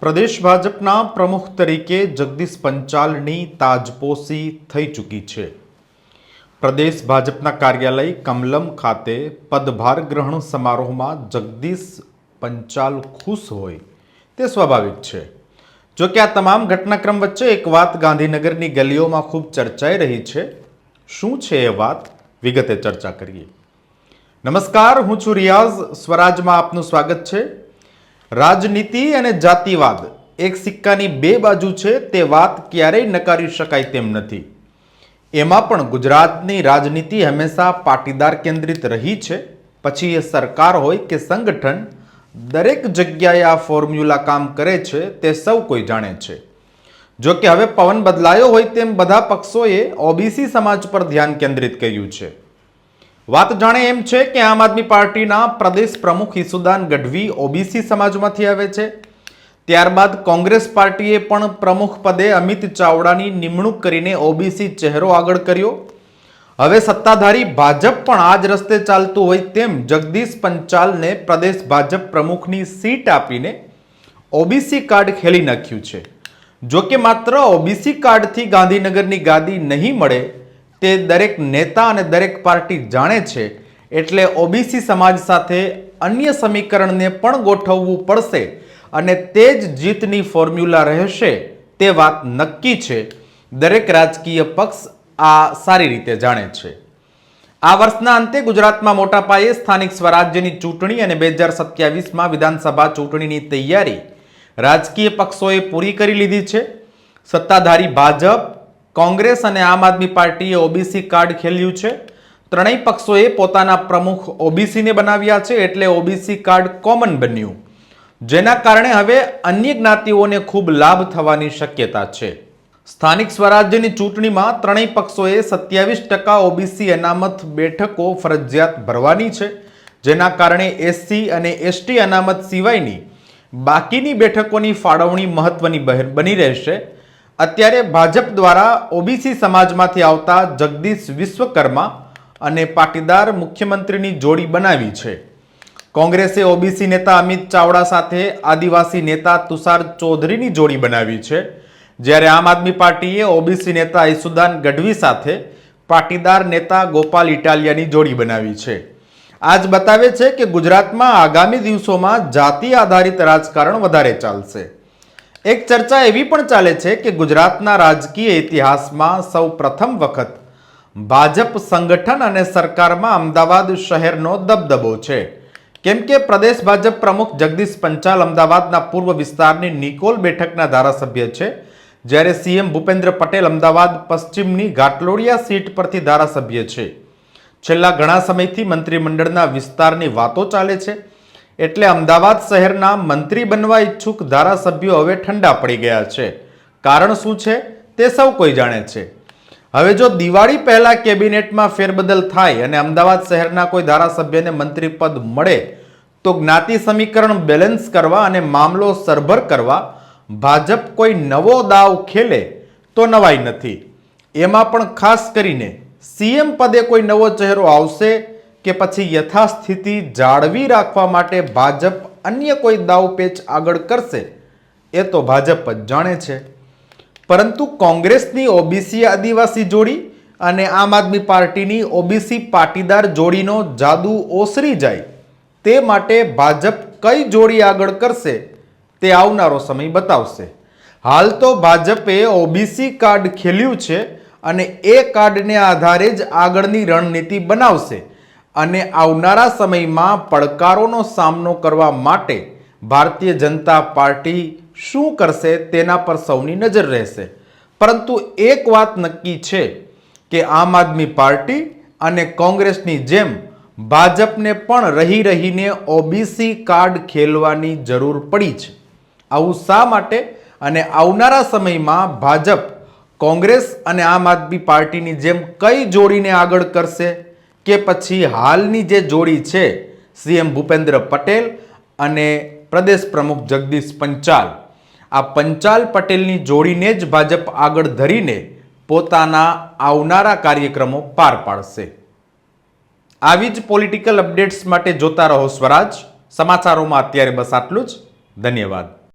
પ્રદેશ ભાજપના પ્રમુખ તરીકે જગદીશ પંચાલની તાજપોશી થઈ ચૂકી છે. પ્રદેશ ભાજપના કાર્યાલય કમલમ ખાતે પદભાર ગ્રહણ સમારોહમાં જગદીશ પંચાલ ખુશ હોય તે સ્વાભાવિક છે. જો કે આ તમામ ઘટનાક્રમ વચ્ચે એક વાત ગાંધીનગરની ગલીઓમાં ખૂબ ચર્ચાઈ રહી છે. શું છે એ વાત? વિગતે ચર્ચા કરીએ. નમસ્કાર, હું છું રિયાઝ. સ્વરાજમાં આપનું સ્વાગત છે. રાજનીતિ અને જાતિવાદ. એક સિક્કાની બે બાજુ છે, તે વાત ક્યારેય નકારી શકાય તેમ નથી. એમાં પણ ગુજરાતની રાજનીતિ હંમેશા પાટીદાર કેન્દ્રિત રહી છે. પછી એ સરકાર હોય કે સંગઠન, દરેક જગ્યાએ આ ફોર્મ્યુલા કામ કરે છે, તે સૌ કોઈ જાણે છે. જો કે હવે પવન બદલાયો હોય તેમ બધા પક્ષોએ ઓબીસી સમાજ પર ધ્યાન કેન્દ્રિત કર્યું છે. વાત જાણે એમ છે કે આમ આદમી પાર્ટીના પ્રદેશ પ્રમુખ ઈસુદાન ગઢવી ઓબીસી સમાજમાંથી આવે છે. ત્યારબાદ કોંગ્રેસ પાર્ટીએ પણ પ્રમુખ પદે અમિત ચાવડાની નિમણૂક કરીને ઓબીસી ચહેરો આગળ કર્યો. હવે સત્તાધારી ભાજપ પણ આ જ રસ્તે ચાલતું હોય તેમ જગદીશ પંચાલને પ્રદેશ ભાજપ પ્રમુખની સીટ આપીને ઓબીસી કાર્ડ ખેલી નાખ્યું છે. જોકે માત્ર ઓબીસી કાર્ડથી ગાંધીનગરની ગાદી નહીં મળે તે દરેક નેતા અને દરેક પાર્ટી જાણે છે, એટલે ઓબીસી સમાજ સાથે અન્ય સમીકરણને પણ ગોઠવવું પડશે અને તે જ જીતની ફોર્મ્યુલા રહેશે, તે વાત નક્કી છે. દરેક રાજકીય પક્ષ આ સારી રીતે જાણે છે. આ વર્ષના અંતે ગુજરાતમાં મોટા પાયે સ્થાનિક સ્વરાજ્યની ચૂંટણી અને બે હજાર સત્યાવીસમાં વિધાનસભા ચૂંટણીની તૈયારી રાજકીય પક્ષોએ પૂરી કરી લીધી છે. સત્તાધારી ભાજપ કોંગ્રેસ અને આમ આદમી પાર્ટીએ ઓબીસી કાર્ડ ખેલ્યું છે. ત્રણેય પક્ષોએ પોતાના પ્રમુખ ઓબીસીને બનાવ્યા છે એટલે ઓબીસી કાર્ડ કોમન બન્યું. જેના કારણે હવે અન્ય જ્ઞાતિઓને ખૂબ લાભ થવાની શક્યતા છે. સ્થાનિક સ્વરાજ્યની ચૂંટણીમાં ત્રણેય પક્ષોએ સત્યાવીસ ટકા ઓબીસી અનામત બેઠકો ફરજિયાત ભરવાની છે. જેના કારણે એસસી અને એસટી અનામત સિવાયની બાકીની બેઠકોની ફાળવણી મહત્વની બની રહેશે. અત્યારે ભાજપ દ્વારા ઓબીસી સમાજમાંથી આવતા જગદીશ વિશ્વકર્મા અને પાટીદાર મુખ્યમંત્રીની જોડી બનાવી છે. કોંગ્રેસે ઓબીસી નેતા અમિત ચાવડા સાથે આદિવાસી નેતા તુષાર ચૌધરીની જોડી બનાવી છે. જ્યારે આમ આદમી પાર્ટીએ ઓબીસી નેતા ઈસુદાન ગઢવી સાથે પાટીદાર નેતા ગોપાલ ઇટાલિયાની જોડી બનાવી છે. આજ બતાવે છે કે ગુજરાતમાં આગામી દિવસોમાં જાતિ આધારિત રાજકારણ વધારે ચાલશે. એક ચર્ચા એવી પણ ચાલે છે કે ગુજરાતના રાજકીય ઇતિહાસમાં સૌ પ્રથમ વખત ભાજપ સંગઠન અને સરકારમાં અમદાવાદ શહેરનો દબદબો છે. કેમ કે પ્રદેશ ભાજપ પ્રમુખ જગદીશ પંચાલ અમદાવાદના પૂર્વ વિસ્તારની નિકોલ બેઠકના ધારાસભ્ય છે. જ્યારે સીએમ ભૂપેન્દ્ર પટેલ અમદાવાદ પશ્ચિમની ઘાટલોડિયા સીટ પરથી ધારાસભ્ય છે. છેલ્લા ઘણા સમયથી મંત્રીમંડળના વિસ્તારની વાતો ચાલે છે. એટલે અમદાવાદ શહેરના મંત્રી બનવા ઈચ્છુક ધારાસભ્યો હવે ઠંડા પડી ગયા છે. કારણ શું છે? તે સૌ કોઈ જાણે છે. હવે જો દિવાળી પહેલા કેબિનેટમાં ફેરબદલ થાય અને અમદાવાદ શહેરના કોઈ ધારાસભ્યને મંત્રી પદ મળે, તો જ્ઞાતિ સમીકરણ બેલેન્સ કરવા અને મામલો સરભર કરવા ભાજપ કોઈ નવો દાવ ખેલે તો નવાઈ નથી. એમાં પણ ખાસ કરીને સીએમ પદે કોઈ નવો ચહેરો આવશે કે પછી યથાસ્થિતિ જાળવી રાખવા માટે ભાજપ અન્ય કોઈ દાવપેચ આગળ કરશે, એ તો ભાજપ જ જાણે છે. પરંતુ કોંગ્રેસની ઓબીસી આદિવાસી જોડી અને આમ આદમી પાર્ટીની ઓબીસી પાટીદાર જોડીનો જાદુ ઓસરી જાય, તે માટે ભાજપ કઈ જોડી આગળ કરશે, તે આવનારો સમય બતાવશે. હાલ તો ભાજપે ઓબીસી કાર્ડ ખેલ્યું છે અને એ કાર્ડને આધારે જ આગળની રણનીતિ બનાવશે. અને આવનારા સમયમાં પડકારોનો સામનો કરવા માટે ભારતીય જનતા પાર્ટી શું કરશે તેના પર સૌની નજર રહેશે. પરંતુ એક વાત નક્કી છે કે આમ આદમી પાર્ટી અને કોંગ્રેસની જેમ ભાજપને પણ રહી રહીને ઓબીસી કાર્ડ ખેલવાની જરૂર પડી છે. આવું શા માટે? અને આવનારા સમયમાં ભાજપ, કોંગ્રેસ અને આમ આદમી પાર્ટીની જેમ કઈ જોડીને આગળ કરશે? કે પછી હાલની જે જોડી છે, સીએમ ભૂપેન્દ્ર પટેલ અને પ્રદેશ પ્રમુખ જગદીશ પંચાલ. આ પંચાલ પટેલની જોડીને જ ભાજપ આગળ ધરીને પોતાના આવનારા કાર્યક્રમો પાર પાડશે. આવી જ પોલિટિકલ અપડેટ્સ માટે જોતા રહો સ્વરાજ. સમાચારોમાં અત્યારે બસ આટલું જ. ધન્યવાદ.